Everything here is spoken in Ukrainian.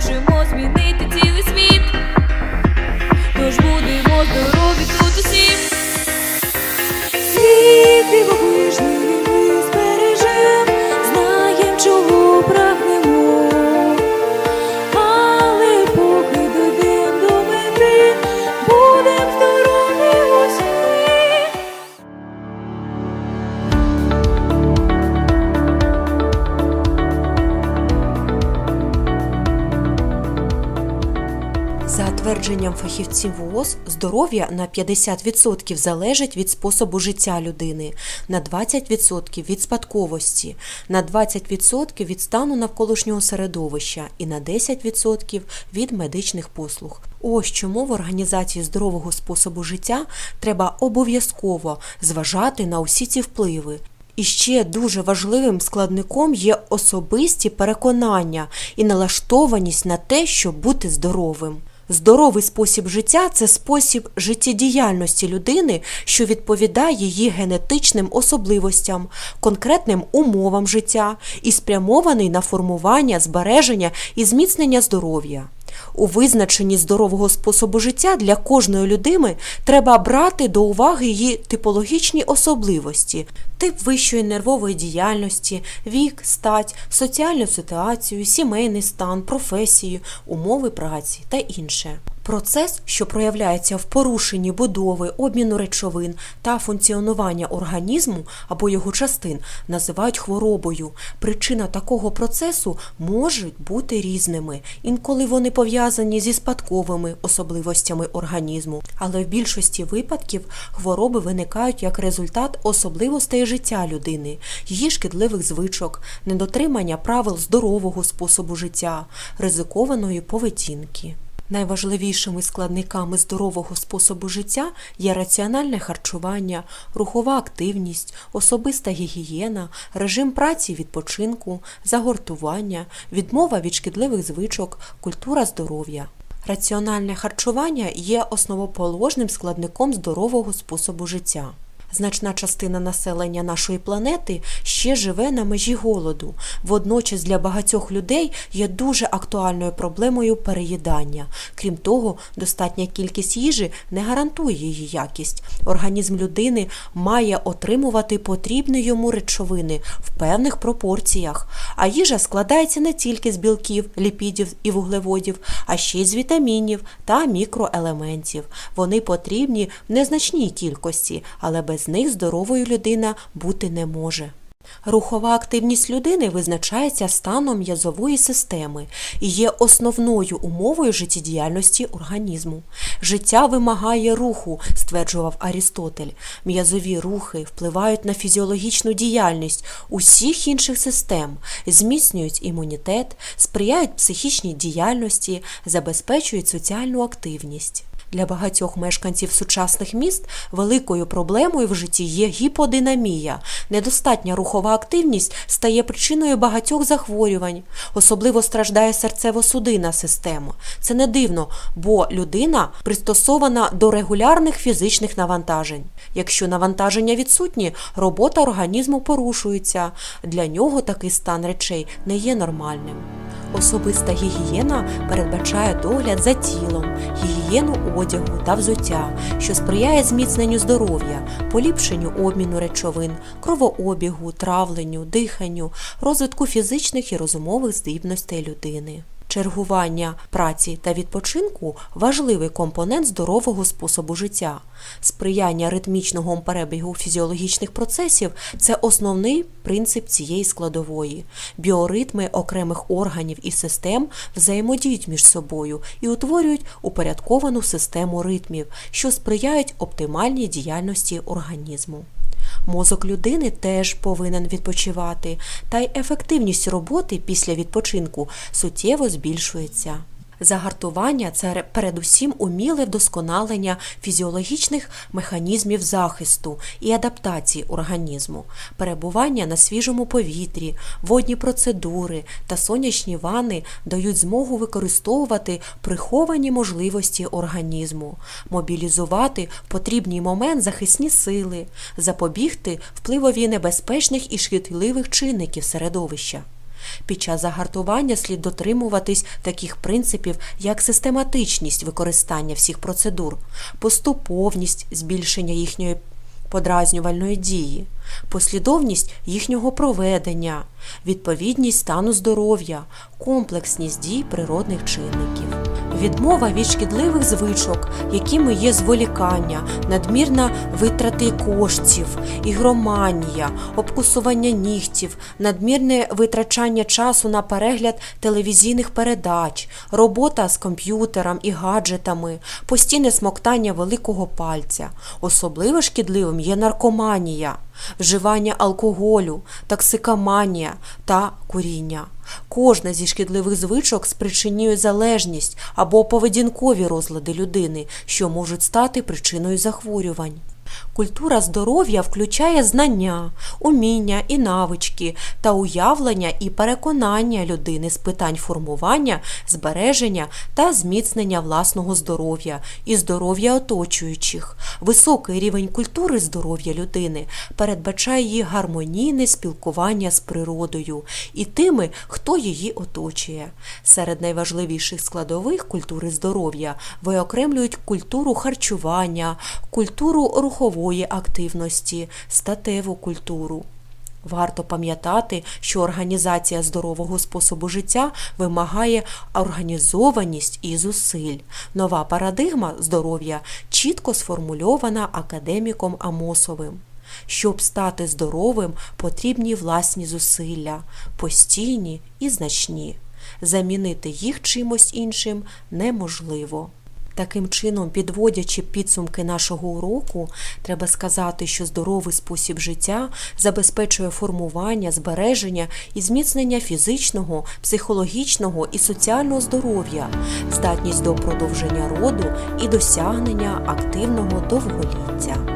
je твердженням фахівців ВООЗ, здоров'я на 50% залежить від способу життя людини, на 20% від спадковості, на 20% від стану навколишнього середовища і на 10% від медичних послуг. Ось чому в організації здорового способу життя треба обов'язково зважати на усі ці впливи. І ще дуже важливим складником є особисті переконання і налаштованість на те, щоб бути здоровим. Здоровий спосіб життя це спосіб життєдіяльності людини, що відповідає її генетичним особливостям, конкретним умовам життя і спрямований на формування, збереження і зміцнення здоров'я. У визначенні здорового способу життя для кожної людини треба брати до уваги її типологічні особливості, тип вищої нервової діяльності, вік, стать, соціальну ситуацію, сімейний стан, професію, умови праці та інше. Процес, що проявляється в порушенні будови, обміну речовин та функціонування організму або його частин, називають хворобою. Причина такого процесу можуть бути різними. Інколи вони пов'язані зі спадковими особливостями організму, але в більшості випадків хвороби виникають як результат особливостей життя людини, її шкідливих звичок, недотримання правил здорового способу життя, ризикованої поведінки. Найважливішими складниками здорового способу життя є раціональне харчування, рухова активність, особиста гігієна, режим праці відпочинку, загортування, відмова від шкідливих звичок, культура здоров'я. Раціональне харчування є основоположним складником здорового способу життя. Значна частина населення нашої планети ще живе на межі голоду. Водночас для багатьох людей є дуже актуальною проблемою переїдання. Крім того, достатня кількість їжі не гарантує її якість. Організм людини має отримувати потрібні йому речовини в певних пропорціях. А їжа складається не тільки з білків, ліпідів і вуглеводів, а ще й з вітамінів та мікроелементів. Вони потрібні в незначній кількості, але без них здоровою людина бути не може. Рухова активність людини визначається станом м'язової системи і є основною умовою життєдіяльності організму. Життя вимагає руху, стверджував Арістотель. М'язові рухи впливають на фізіологічну діяльність усіх інших систем, зміцнюють імунітет, сприяють психічній діяльності, забезпечують соціальну активність. Для багатьох мешканців сучасних міст великою проблемою в житті є гіподинамія. Недостатня рухова активність стає причиною багатьох захворювань. Особливо страждає серцево-судинна система. Це не дивно, бо людина пристосована до регулярних фізичних навантажень. Якщо навантаження відсутні, робота організму порушується. Для нього такий стан речей не є нормальним. Особиста гігієна передбачає догляд за тілом, гігієну одягу та взуття, що сприяє зміцненню здоров'я, поліпшенню обміну речовин, кровообігу, травленню, диханню, розвитку фізичних і розумових здібностей людини. Чергування праці та відпочинку важливий компонент здорового способу життя. Сприяння ритмічного перебігу фізіологічних процесів це основний принцип цієї складової. Біоритми окремих органів і систем взаємодіють між собою і утворюють упорядковану систему ритмів, що сприяють оптимальній діяльності організму. Мозок людини теж повинен відпочивати, та й ефективність роботи після відпочинку суттєво збільшується. Загартування це передусім уміле вдосконалення фізіологічних механізмів захисту і адаптації організму, перебування на свіжому повітрі, водні процедури та сонячні ванни дають змогу використовувати приховані можливості організму, мобілізувати в потрібний момент захисні сили, запобігти впливові небезпечних і шкідливих чинників середовища. Під час загартування слід дотримуватись таких принципів, як систематичність використання всіх процедур, поступовність збільшення їхньої подразнювальної дії, послідовність їхнього проведення, відповідність стану здоров'я, комплексність дій природних чинників. Відмова від шкідливих звичок, якими є зволікання, надмірна витрати коштів, ігроманія, обкусування нігтів, надмірне витрачання часу на перегляд телевізійних передач, робота з комп'ютером і гаджетами, постійне смоктання великого пальця. Особливо шкідливим є наркоманія, вживання алкоголю, токсикоманія та куріння. Кожна зі шкідливих звичок спричинює залежність або поведінкові розлади людини, що можуть стати причиною захворювань. Культура здоров'я включає знання, уміння і навички та уявлення і переконання людини з питань формування, збереження та зміцнення власного здоров'я і здоров'я оточуючих. Високий рівень культури здоров'я людини передбачає її гармонійне спілкування з природою і тими, хто її оточує. Серед найважливіших складових культури здоров'я виокремлюють культуру харчування, культуру рухової активності, статеву культуру. Варто пам'ятати, що організація здорового способу життя вимагає організованість і зусиль. Нова парадигма здоров'я чітко сформульована академіком Амосовим. Щоб стати здоровим, потрібні власні зусилля, постійні і значні. Замінити їх чимось іншим неможливо. Таким чином, підводячи підсумки нашого уроку, треба сказати, що здоровий спосіб життя забезпечує формування, збереження і зміцнення фізичного, психологічного і соціального здоров'я, здатність до продовження роду і досягнення активного довголіття.